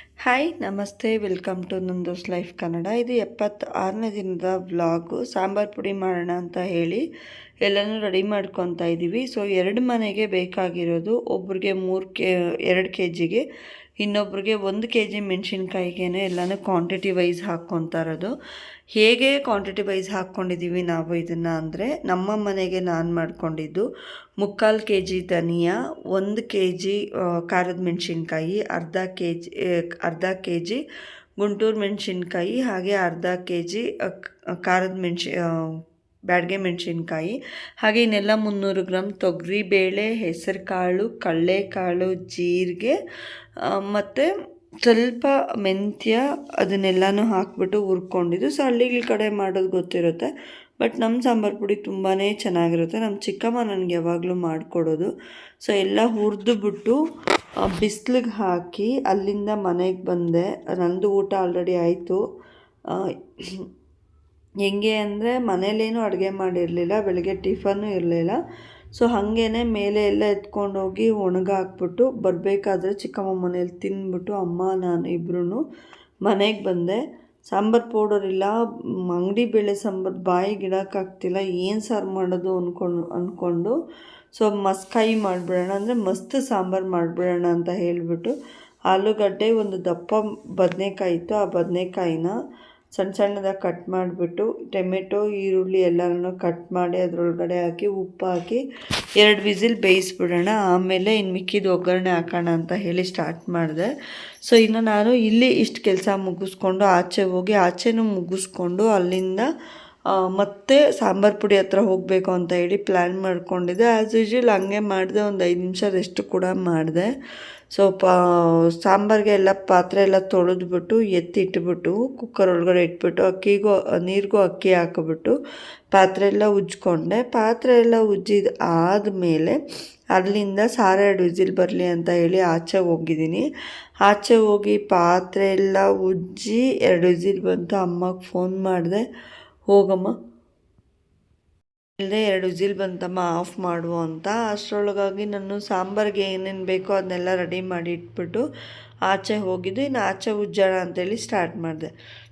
Hi ನಮಸ್ತೆ. Welcome to Nandos life Kannada ಇದು ಎಪ್ಪತ್ತಾರನೇ ದಿನದ ವ್ಲಾಗು ಸಾಂಬಾರು ಪುಡಿ ಮಾಡೋಣ ಅಂತ ಹೇಳಿ. ಎಲ್ಲನೂ ರೆಡಿ ಮಾಡ್ಕೊತಾ ಇದ್ದೀವಿ. ಸೊ ಎರಡು ಮನೆಗೆ ಬೇಕಾಗಿರೋದು ಒಬ್ರಿಗೆ ಮೂರು ಕೆ, ಎರಡು ಕೆ ಜಿಗೆ ಇನ್ನೊಬ್ರಿಗೆ ಒಂದು ಕೆ ಜಿ ಮೆಣಸಿನ್ಕಾಯಿಗೇನೆ ಎಲ್ಲನೂ ಕ್ವಾಂಟಿಟಿ ವೈಸ್ ಇರೋದು. ಹೇಗೆ ಕ್ವಾಂಟಿಟಿ ವೈಸ್ ಹಾಕ್ಕೊಂಡಿದ್ದೀವಿ ನಾವು ಇದನ್ನು ಅಂದರೆ, ನಮ್ಮ ಮನೆಗೆ ನಾನು ಮಾಡ್ಕೊಂಡಿದ್ದು ಮುಕ್ಕಾಲು ಕೆ ಜಿ ಧನಿಯಾ, ಒಂದು ಕೆ ಜಿ ಖಾರದ ಮೆಣಸಿನ್ಕಾಯಿ, ಅರ್ಧ ಕೆ ಜಿ ಅರ್ಧ ಕೆ ಜಿ ಗುಂಟೂರು ಮೆಣಸಿನ್ಕಾಯಿ, ಹಾಗೆ ಅರ್ಧ ಕೆ ಜಿ ಖಾರದ ಮೆಣಸಿ ಬ್ಯಾಡಗೆ ಮೆಣಸಿನ್ಕಾಯಿ. ಹಾಗೆ ಇನ್ನೆಲ್ಲ ಮುನ್ನೂರು ಗ್ರಾಮ್ ತೊಗರಿಬೇಳೆ ಹೆಸರು ಕಾಳು ಕಡಲೆಕಾಳು, ಜೀರಿಗೆ ಮತ್ತು ಸ್ವಲ್ಪ ಮೆಂತ್ಯ ಅದನ್ನೆಲ್ಲನೂ ಹಾಕ್ಬಿಟ್ಟು ಹುರ್ಕೊಂಡಿದ್ದು. ಸೊ ಹಳ್ಳಿಗಳ ಕಡೆ ಮಾಡೋದು ಗೊತ್ತಿರುತ್ತೆ, ಬಟ್ ನಮ್ಮ ಸಾಂಬಾರು ಪುಡಿ ತುಂಬಾ ಚೆನ್ನಾಗಿರುತ್ತೆ. ನಮ್ಮ ಚಿಕ್ಕಮ್ಮ ನನಗೆ ಯಾವಾಗಲೂ ಮಾಡಿಕೊಡೋದು. ಸೊ ಎಲ್ಲ ಹುರಿದು ಬಿಟ್ಟು ಬಿಸಿಲಿಗೆ ಹಾಕಿ ಅಲ್ಲಿಂದ ಮನೆಗೆ ಬಂದೆ. ನಂದು ಊಟ ಆಲ್ರೆಡಿ ಆಯಿತು. ಹೆಂಗೆ ಅಂದರೆ ಮನೇಲೇನು ಅಡುಗೆ ಮಾಡಿರಲಿಲ್ಲ, ಬೆಳಗ್ಗೆ ಟಿಫನ್ನು ಇರಲಿಲ್ಲ. ಸೊ ಹಾಗೇ ಮೇಲೆ ಎಲ್ಲ ಎತ್ಕೊಂಡು ಹೋಗಿ ಒಣಗಾಕ್ಬಿಟ್ಟು ಬರಬೇಕಾದ್ರೆ ಚಿಕ್ಕಮ್ಮ ಮನೇಲಿ ತಿಂದ್ಬಿಟ್ಟು ಅಮ್ಮ, ನಾನು ಇಬ್ಬರೂ ಮನೆಗೆ ಬಂದೆ. ಸಾಂಬಾರು ಪೌಡರ್ ಇಲ್ಲ, ಅಂಗಡಿ ಬೇಳೆ ಸಾಂಬಾರು ಬಾಯಿ ಗಿಡಕ್ಕಾಗ್ತಿಲ್ಲ ಏನು ಸಾರು ಮಾಡೋದು ಅಂದ್ಕೊಂಡು ಅಂದ್ಕೊಂಡು ಸೊ ಮಸ್ಕಾಯಿ ಮಾಡಿಬಿಡೋಣ ಅಂದರೆ ಮಸ್ತ್ ಸಾಂಬಾರು ಮಾಡಿಬಿಡೋಣ ಅಂತ ಹೇಳಿಬಿಟ್ಟು ಆಲೂಗಡ್ಡೆ ಒಂದು ದಪ್ಪ ಬದನೆಕಾಯಿ ಇತ್ತು, ಆ ಬದನೆಕಾಯಿನ ಸಣ್ಣ ಸಣ್ಣದಾಗಿ ಕಟ್ ಮಾಡಿಬಿಟ್ಟು, ಟೊಮೆಟೊ, ಈರುಳ್ಳಿ ಎಲ್ಲನೂ ಕಟ್ ಮಾಡಿ ಅದರೊಳಗಡೆ ಹಾಕಿ, ಉಪ್ಪು ಹಾಕಿ, ಎರಡು ವಿಸಿಲ್ ಬೇಯಿಸ್ಬಿಡೋಣ. ಆಮೇಲೆ ಇನ್ನು ಮಿಕ್ಕಿದ ಒಗ್ಗರಣೆ ಹಾಕೋಣ ಅಂತ ಹೇಳಿ ಸ್ಟಾರ್ಟ್ ಮಾಡಿದೆ. ಸೊ ಇನ್ನು ನಾನು ಇಲ್ಲಿ ಇಷ್ಟು ಕೆಲಸ ಮುಗಿಸ್ಕೊಂಡು, ಆಚೆ ಹೋಗಿ ಆಚೆನೂ ಮುಗಿಸ್ಕೊಂಡು ಅಲ್ಲಿಂದ ಮತ್ತೆ ಸಾಂಬಾರು ಪುಡಿ ಹತ್ರ ಹೋಗಬೇಕು ಅಂತ ಹೇಳಿ ಪ್ಲ್ಯಾನ್ ಮಾಡಿಕೊಂಡಿದ್ದೆ. ಆ್ಯಸ್ ಯೂಶ್ವಲ್ ಹಂಗೆ ಮಾಡಿದೆ, ಒಂದು ಐದು ನಿಮಿಷ ರೆಸ್ಟ್ ಕೂಡ ಮಾಡಿದೆ. ಸೊ ಪಾ, ಸಾಂಬಾರಿಗೆ ಎಲ್ಲ ಪಾತ್ರೆ ಎಲ್ಲ ತೊಳೆದ್ಬಿಟ್ಟು ಎತ್ತಿಟ್ಬಿಟ್ಟು ಕುಕ್ಕರ್ ಒಳಗಡೆ ಇಟ್ಬಿಟ್ಟು, ಅಕ್ಕಿಗೂ, ನೀರಿಗೂ ಅಕ್ಕಿ ಹಾಕಿಬಿಟ್ಟು ಪಾತ್ರೆ ಎಲ್ಲ ಉಜ್ಕೊಂಡೆ. ಪಾತ್ರೆ ಎಲ್ಲ ಉಜ್ಜಿದ ಆದಮೇಲೆ ಅಲ್ಲಿಂದ ಸಾರು ಎರಡು ವಿಸಿಲ್ ಬರಲಿ ಅಂತ ಹೇಳಿ ಆಚೆ ಹೋಗಿದ್ದೀನಿ. ಆಚೆ ಹೋಗಿ ಪಾತ್ರೆ ಎಲ್ಲ ಉಜ್ಜಿ ಎರಡು ವಿಸಿಲ್ ಬಂತು ಅಮ್ಮಗೆ ಫೋನ್ ಮಾಡಿದೆ. ಹೋಗಮ್ಮ. ಇಲ್ಲದೆ ಎರಡು ವಿಸಿಲ್ ಬಂತಮ್ಮ, ಆಫ್ ಮಾಡುವ ಅಂತ. ಅಷ್ಟರೊಳಗಾಗಿ ನಾನು ಸಾಂಬಾರಿಗೆ ಏನೇನು ಬೇಕೋ ಅದನ್ನೆಲ್ಲ ರೆಡಿ ಮಾಡಿ ಇಟ್ಬಿಟ್ಟು ಆಚೆ ಹೋಗಿದ್ದು, ಇನ್ನು ಆಚೆ ಉಜ್ಜಾಳ ಅಂತೇಳಿ ಸ್ಟಾರ್ಟ್ ಮಾಡಿದೆ.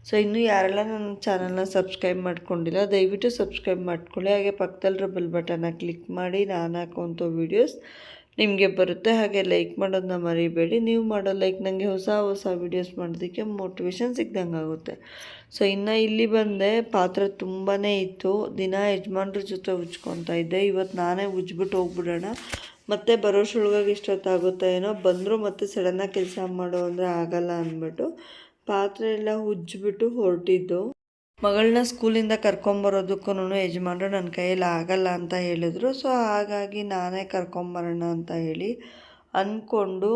ಸೊ, ಇನ್ನೂ ಯಾರೆಲ್ಲ ನನ್ನ ಚಾನಲ್ನ ಸಬ್ಸ್ಕ್ರೈಬ್ ಮಾಡ್ಕೊಂಡಿಲ್ಲ, ದಯವಿಟ್ಟು ಸಬ್ಸ್ಕ್ರೈಬ್ ಮಾಡ್ಕೊಳ್ಳಿ. ಹಾಗೆ ಪಕ್ಕದಲ್ಲಿರೋ ಬೆಲ್ ಬಟನ್ನ ಕ್ಲಿಕ್ ಮಾಡಿ, ನಾನು ಹಾಕುವಂಥ ವೀಡಿಯೋಸ್ ನಿಮಗೆ ಬರುತ್ತೆ ಹಾಗೆ ಲೈಕ್ ಮಾಡೋದನ್ನ ಮರಿಬೇಡಿ. ನೀವು ಮಾಡೋ ಲೈಕ್ ನನಗೆ ಹೊಸ ಹೊಸ ವೀಡಿಯೋಸ್ ಮಾಡೋದಕ್ಕೆ ಮೋಟಿವೇಶನ್ ಸಿಗ್ದಂಗೆ ಆಗುತ್ತೆ. ಸೊ ಇನ್ನು ಇಲ್ಲಿ ಬಂದೆ, ಪಾತ್ರೆ ತುಂಬಾ ಇತ್ತು. ದಿನ ಯಜಮಾನ್ರ ಜೊತೆ ಉಜ್ಕೊತಾ ಇದ್ದೆ. ಇವತ್ತು ನಾನೇ ಉಜ್ಬಿಟ್ಟು ಹೋಗ್ಬಿಡೋಣ. ಮತ್ತೆ ಬರೋಷ್ರೊಳಗಾಗಿ ಇಷ್ಟೊತ್ತಾಗುತ್ತೆ ಏನೋ, ಬಂದರೂ ಮತ್ತೆ ಸಡನ್ನಾಗಿ ಕೆಲಸ ಮಾಡೋ ಅಂದರೆ ಆಗಲ್ಲ ಅಂದ್ಬಿಟ್ಟು ಪಾತ್ರೆ ಎಲ್ಲ ಉಜ್ಜಿಬಿಟ್ಟು ಹೊರಟಿದ್ದು. ಮಗಳನ್ನ ಸ್ಕೂಲಿಂದ ಕರ್ಕೊಂಬರೋದಕ್ಕೂ ಯಜಮಾನರು ನನ್ನ ಕೈಯಲ್ಲಿ ಆಗಲ್ಲ ಅಂತ ಹೇಳಿದ್ರು. ಸೊ ಹಾಗಾಗಿ ನಾನೇ ಕರ್ಕೊಂಬರೋಣ ಅಂತ ಹೇಳಿ ಅಂದ್ಕೊಂಡು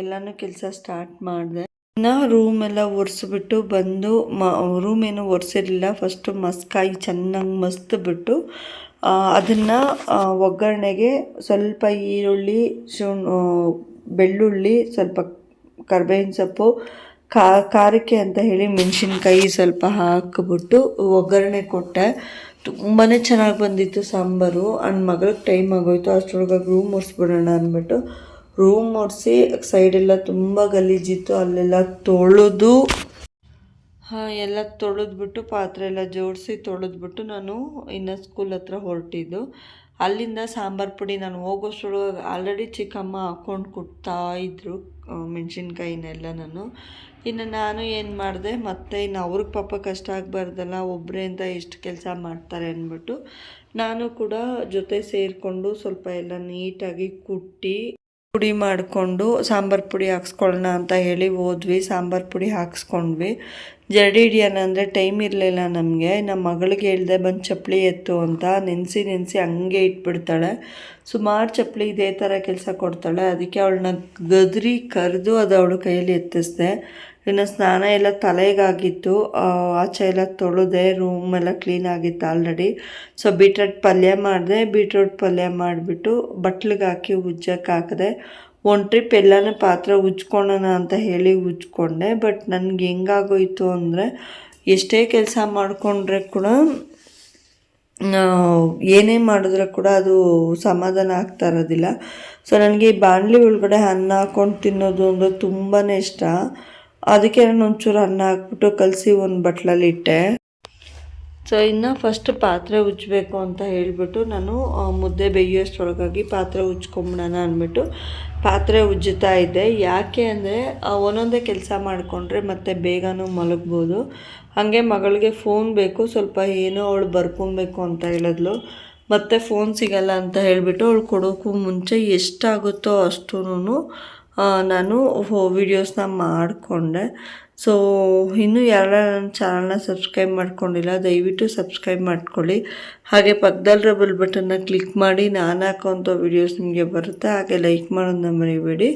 ಎಲ್ಲನೂ ಕೆಲಸ ಸ್ಟಾರ್ಟ್ ಮಾಡಿದೆ. ಇನ್ನು ರೂಮ್ ಎಲ್ಲ ಒರೆಸ್ಬಿಟ್ಟು ಬಂದು, ಮ ರೂಮ್ ಏನು ಒರೆಸಿರಲಿಲ್ಲ. ಫಸ್ಟು ಮಸ್ಕಾಯಿ ಚೆನ್ನಾಗಿ ಮಸ್ತ್ ಬಿಟ್ಟು ಅದನ್ನು ಒಗ್ಗರಣೆಗೆ ಸ್ವಲ್ಪ ಈರುಳ್ಳಿ ಶುಣ್ ಬೆಳ್ಳುಳ್ಳಿ, ಸ್ವಲ್ಪ ಕರ್ಬೇವಿನ ಸೊಪ್ಪು ಕಾ ಖಾರಕ್ಕೆ ಅಂತ ಹೇಳಿ ಮೆಣಸಿನ್ಕಾಯಿ ಸ್ವಲ್ಪ ಹಾಕಿಬಿಟ್ಟು ಒಗ್ಗರಣೆ ಕೊಟ್ಟೆ. ತುಂಬಾ ಚೆನ್ನಾಗಿ ಬಂದಿತ್ತು ಸಾಂಬಾರು. ಅಂಡ್ ಮಗಳಿಗೆ ಟೈಮ್ ಆಗೋಯ್ತು. ಅಷ್ಟರೊಳಗಾಗಿ ರೂಮ್ ಒರೆಸ್ಬಿಡೋಣ ಅಂದ್ಬಿಟ್ಟು ರೂಮ್ ಒರೆಸಿ ಸೈಡೆಲ್ಲ ತುಂಬ ಗಲೀಜಿತ್ತು. ಅಲ್ಲೆಲ್ಲ ತೊಳೆದು, ಹಾಂ, ಎಲ್ಲ ತೊಳೆದ್ಬಿಟ್ಟು ಪಾತ್ರೆ ಎಲ್ಲ ಜೋಡಿಸಿ ತೊಳೆದ್ಬಿಟ್ಟು ನಾನು ಇನ್ನು ಸ್ಕೂಲ್ ಹತ್ರ ಹೊರಟಿದ್ದು. ಅಲ್ಲಿಂದ ಸಾಂಬಾರು ಪುಡಿ ನಾನು ಹೋಗೋಷ್ಟು ಆಲ್ರೆಡಿ ಚಿಕ್ಕಮ್ಮ ಹಾಕ್ಕೊಂಡು ಕೊಡ್ತಾ ಇದ್ದರು ಮೆಣಸಿನ್ಕಾಯಿನೆಲ್ಲ ನಾನು. ಇನ್ನು ನಾನು ಏನು ಮಾಡಿದೆ, ಮತ್ತೆ ಇನ್ನು ಅವ್ರಿಗೆ ಪಾಪ ಕಷ್ಟ ಆಗಬಾರ್ದಲ್ಲ ಒಬ್ಬರೇ ಅಂತ ಎಷ್ಟು ಕೆಲಸ ಮಾಡ್ತಾರೆ ಅಂದ್ಬಿಟ್ಟು ನಾನು ಕೂಡ ಜೊತೆ ಸೇರಿಕೊಂಡು ಸ್ವಲ್ಪ ಎಲ್ಲ ನೀಟಾಗಿ ಕುಟ್ಟಿ, ಪುಡಿ ಮಾಡಿಕೊಂಡು ಸಾಂಬಾರು ಪುಡಿ ಹಾಕ್ಸ್ಕೊಳ್ಳೋಣ ಅಂತ ಹೇಳಿ ಹೋದ್ವಿ, ಸಾಂಬಾರು ಪುಡಿ ಹಾಕ್ಸ್ಕೊಂಡ್ವಿ. ಜರಡಿ ಅಂದರೆ ಟೈಮ್ ಇರಲಿಲ್ಲ ನಮಗೆ. ನಮ್ಮ ಮಗಳಿಗೆ ಹೇಳಿದೆ, ಬಂದು ಚಪ್ಪಲಿ ಎತ್ತು ಅಂತ ನೆನೆಸಿ ನೆನೆಸಿ ಹಂಗೆ ಇಟ್ಬಿಡ್ತಾಳೆ. ಸುಮಾರು ಚಪ್ಪಲಿ ಇದೇ ಥರ ಕೆಲಸ ಕೊಡ್ತಾಳೆ. ಅದಕ್ಕೆ ಅವಳನ್ನ ಗದ್ರಿ ಕರೆದು ಅದು ಅವಳು ಕೈಯಲ್ಲಿ ಎತ್ತಿಸ್ದೆ. ಇನ್ನು ಸ್ನಾನ ಎಲ್ಲ ತಲೆಗಾಗಿತ್ತು. ಆಚೆ ಎಲ್ಲ ತೊಳೆದೆ. ರೂಮ್ ಎಲ್ಲ ಕ್ಲೀನ್ ಆಗಿತ್ತು ಆಲ್ರೆಡಿ. ಸೊ, ಬೀಟ್ರೋಟ್ ಪಲ್ಯ ಮಾಡಿದೆ. ಬೀಟ್ರೋಟ್ ಪಲ್ಯ ಮಾಡಿಬಿಟ್ಟು ಬಟ್ಲಿಗೆ ಹಾಕಿ ಉಜ್ಜಕ್ಕೆ ಹಾಕಿದೆ. ಒಂದು ಟ್ರಿಪ್ ಎಲ್ಲನೂ ಪಾತ್ರೆ ಉಜ್ಕೊಳ್ಳೋಣ ಅಂತ ಹೇಳಿ ಉಜ್ಕೊಂಡೆ ಬಟ್ ನನಗೆ ಹೆಂಗಾಗೋಯ್ತು ಅಂದರೆ ಎಷ್ಟೇ ಕೆಲಸ ಮಾಡಿಕೊಂಡ್ರೆ ಕೂಡ ಏನೇ ಮಾಡಿದ್ರೆ ಕೂಡ ಅದು ಸಮಾಧಾನ ಆಗ್ತಾ ಇರೋದಿಲ್ಲ. ಸೊ ನನಗೆ ಈ ಬಾಣಲಿ ಒಳಗಡೆ ಅನ್ನ ಹಾಕ್ಕೊಂಡು ತಿನ್ನೋದು ಅಂದರೆ ತುಂಬಾ ಇಷ್ಟ. ಅದಕ್ಕೆ ನಾನು ಒಂಚೂರು ಅನ್ನ ಹಾಕ್ಬಿಟ್ಟು ಕಲಸಿ ಒಂದು ಬಟ್ಲಲ್ಲಿ ಇಟ್ಟೆ. ಸೊ ಇನ್ನು ಫಸ್ಟ್ ಪಾತ್ರೆ ಉಜ್ಜಬೇಕು ಅಂತ ಹೇಳಿಬಿಟ್ಟು ನಾನು ಮುದ್ದೆ ಬೇಯೋಷ್ಟರೊಳಗಾಗಿ ಪಾತ್ರೆ ಉಜ್ಕೊಂಬಿಡೋಣ ಅಂದ್ಬಿಟ್ಟು ಪಾತ್ರೆ ಉಜ್ಜುತ್ತಾ ಇದ್ದೆ. ಯಾಕೆ ಅಂದರೆ ಒಂದೊಂದೇ ಕೆಲಸ ಮಾಡಿಕೊಂಡ್ರೆ ಮತ್ತೆ ಬೇಗನೂ ಮಲಗ್ಬೋದು. ಹಾಗೆ ಮಗಳಿಗೆ ಫೋನ್ ಬೇಕು, ಸ್ವಲ್ಪ ಏನೋ ಅವಳು ಬರ್ಕೊಬೇಕು ಅಂತ ಹೇಳಿದ್ಲು. ಮತ್ತೆ ಫೋನ್ ಸಿಗಲ್ಲ ಅಂತ ಹೇಳಿಬಿಟ್ಟು ಅವಳು ಕೊಡೋಕ್ಕೂ ಮುಂಚೆ ಎಷ್ಟಾಗುತ್ತೋ ಅಷ್ಟೂ ನಾನು ವಿಡಿಯೋಸ್ನ ಮಾಡಿಕೊಂಡೆ. ಸೊ ಇನ್ನೂ ಯಾರು ನನ್ನ ಚಾನಲ್ನ ಸಬ್ಸ್ಕ್ರೈಬ್ ಮಾಡ್ಕೊಂಡಿಲ್ಲ, ದಯವಿಟ್ಟು ಸಬ್ಸ್ಕ್ರೈಬ್ ಮಾಡ್ಕೊಳ್ಳಿ. ಹಾಗೆ ಪಕ್ಕದಲ್ಲಿರೋ ಬೆಲ್ ಬಟನ್ನ ಕ್ಲಿಕ್ ಮಾಡಿ, ನಾನು ಹಾಕೋಂಥ ವೀಡಿಯೋಸ್ ನಿಮಗೆ ಬರುತ್ತೆ. ಹಾಗೆ ಲೈಕ್ ಮಾಡೋದನ್ನ ಮರಿಬೇಡಿ.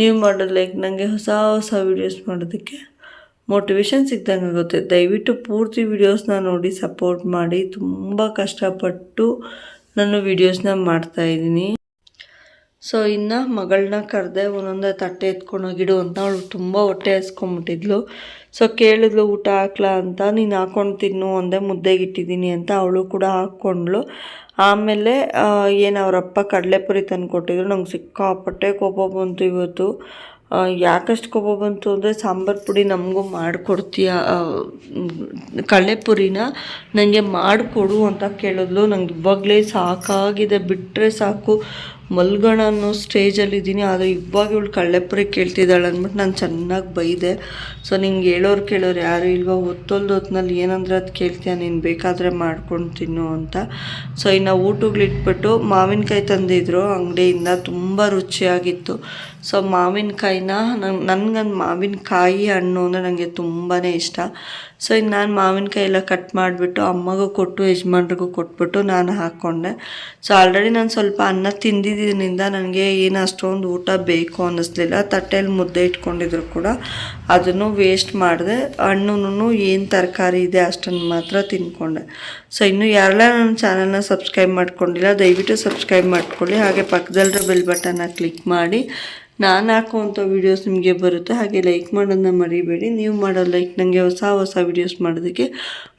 ನೀವು ಮಾಡೋದು ಲೈಕ್ ನನಗೆ ಹೊಸ ಹೊಸ ವೀಡಿಯೋಸ್ ಮಾಡೋದಕ್ಕೆ ಮೋಟಿವೇಶನ್ ಸಿಗ್ದಂಗೆ ಆಗುತ್ತೆ. ದಯವಿಟ್ಟು ಪೂರ್ತಿ ವೀಡಿಯೋಸ್ನ ನೋಡಿ ಸಪೋರ್ಟ್ ಮಾಡಿ. ತುಂಬ ಕಷ್ಟಪಟ್ಟು ನಾನು ವೀಡಿಯೋಸ್ನ ಮಾಡ್ತಾಯಿದ್ದೀನಿ ಸೊ ಇನ್ನು ಮಗಳನ್ನ ಕರೆದೆ ಒಂದೊಂದೇ ತಟ್ಟೆ ಎತ್ಕೊಂಡೋಗಿಡು ಅಂತ ಅವಳು ತುಂಬ ಹೊಟ್ಟೆ ಹಸ್ಕೊಂಬಿಟ್ಟಿದ್ಲು. ಸೊ ಕೇಳಿದ್ಲು, ಊಟ ಹಾಕ್ಲಾ ಅಂತ, ನೀನು ಹಾಕೊಂಡು ತಿನ್ನು, ಒಂದೇ ಮುದ್ದೆಗೆ ಇಟ್ಟಿದ್ದೀನಿ ಅಂತ ಅವಳು ಕೂಡ ಹಾಕ್ಕೊಂಡ್ಳು. ಆಮೇಲೆ ಏನು ಅವರಪ್ಪ ಕಡಲೆಪುರಿ ತಂದು ಕೊಟ್ಟಿದ್ರು, ನಂಗೆ ಸಿಕ್ಕಾಪಟ್ಟೆ ಕೋಪ ಬಂತು ಇವತ್ತು. ಯಾಕಷ್ಟು ಕೋಪ ಬಂತು ಅಂದರೆ, ಸಾಂಬಾರು ಪುಡಿ ನಮಗೂ ಮಾಡಿಕೊಡ್ತೀಯ ಕಡಲೆಪುರಿನ ನನಗೆ ಮಾಡಿಕೊಡು ಅಂತ ಕೇಳಿದ್ಲು. ನಂಗೆ ಇವಾಗಲೇ ಸಾಕಾಗಿದೆ ಬಿಟ್ಟರೆ ಸಾಕು. ಮಲ್ಗೋಣ ಅನ್ನೋ ಸ್ಟೇಜಲ್ಲಿದ್ದೀನಿ ಆದರೆ ಇವಾಗ ಇವಳು ಕಳ್ಳೆಪುರಿ ಕೇಳ್ತಿದ್ದಾಳೆ ಅಂದ್ಬಿಟ್ಟು ನಾನು ಚೆನ್ನಾಗಿ ಬೈದೆ. ಸೊ ನಿಂಗೆ ಹೇಳೋರು ಕೇಳೋರು ಯಾರು ಇಲ್ವಾ? ಹೊತ್ತೊಲ್ದು ಹೊತ್ನಲ್ಲಿ ಏನಂದ್ರೆ ಅದು ಕೇಳ್ತೀಯ, ನೀನು ಬೇಕಾದರೆ ಮಾಡ್ಕೊಂಡು ತಿನ್ನು ಅಂತ. ಸೊ ಇನ್ನು ಊಟಗಳಿಟ್ಬಿಟ್ಟು ಮಾವಿನಕಾಯಿ ತಂದಿದ್ರು, ಅಂಗಡಿಯಿಂದ ತುಂಬ ರುಚಿಯಾಗಿತ್ತು. ಸೊ ಮಾವಿನಕಾಯಿನ ನಂಗೆ ನನ್ಗಂದು ಮಾವಿನಕಾಯಿ ಹಣ್ಣು ಅಂದರೆ ನನಗೆ ತುಂಬಾ ಇಷ್ಟ. ಸೊ ಇನ್ನು ನಾನು ಮಾವಿನಕಾಯಿ ಎಲ್ಲ ಕಟ್ ಮಾಡಿಬಿಟ್ಟು ಅಮ್ಮಗೂ ಕೊಟ್ಟು, ಯಜಮಾನ್ರಿಗೂ ಕೊಟ್ಬಿಟ್ಟು ನಾನು ಹಾಕ್ಕೊಂಡೆ ಸೊ ಆಲ್ರೆಡಿ ನಾನು ಸ್ವಲ್ಪ ಅನ್ನ ತಿಂದಿದ್ದರಿಂದ ನನಗೆ ಏನು ಅಷ್ಟೊಂದು ಊಟ ಬೇಕು ಅನ್ನಿಸ್ಲಿಲ್ಲ. ತಟ್ಟೆಯಲ್ಲಿ ಮುದ್ದೆ ಇಟ್ಕೊಂಡಿದ್ರು ಕೂಡ ಅದನ್ನು ವೇಸ್ಟ್ ಮಾಡಿದೆ. ಹಣ್ಣು ಏನು ತರಕಾರಿ ಇದೆ ಅಷ್ಟನ್ನು ಮಾತ್ರ ತಿನ್ಕೊಂಡೆ. ಸೊ ಇನ್ನು ಯಾರೆಲ್ಲ ನನ್ನ ಚಾನಲ್ನ ಸಬ್ಸ್ಕ್ರೈಬ್ ಮಾಡ್ಕೊಂಡಿಲ್ಲ, ದಯವಿಟ್ಟು ಸಬ್ಸ್ಕ್ರೈಬ್ ಮಾಡ್ಕೊಳ್ಳಿ. ಹಾಗೆ ಪಕ್ಕದಲ್ಲಿರೋ ಬೆಲ್ ಬಟನ್ನ ಕ್ಲಿಕ್ ಮಾಡಿ. ನಾನು ಹಾಕುವಂಥ ವೀಡಿಯೋಸ್ ನಿಮಗೆ ಬರುತ್ತೆ, ಹಾಗೆ ಲೈಕ್ ಮಾಡೋದನ್ನ ಮರಿಬೇಡಿ. ನೀವು ಮಾಡೋ ಲೈಕ್ ನನಗೆ ಹೊಸ ಹೊಸ ವೀಡಿಯೋಸ್ ಮಾಡೋದಕ್ಕೆ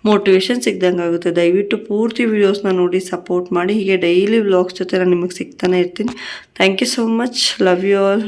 ಮೋಟಿವೇಶನ್ ಸಿಗ್ದಂಗೆ ಆಗುತ್ತೆ. ದಯವಿಟ್ಟು ಪೂರ್ತಿ ವೀಡಿಯೋಸ್ನ ನೋಡಿ ಸಪೋರ್ಟ್ ಮಾಡಿ. ಹೀಗೆ ಡೈಲಿ ವ್ಲಾಗ್ಸ್ ಜೊತೆ ನಾನು ನಿಮಗೆ ಸಿಗ್ತಾನೆ ಇರ್ತೀನಿ. Thank you so much love you all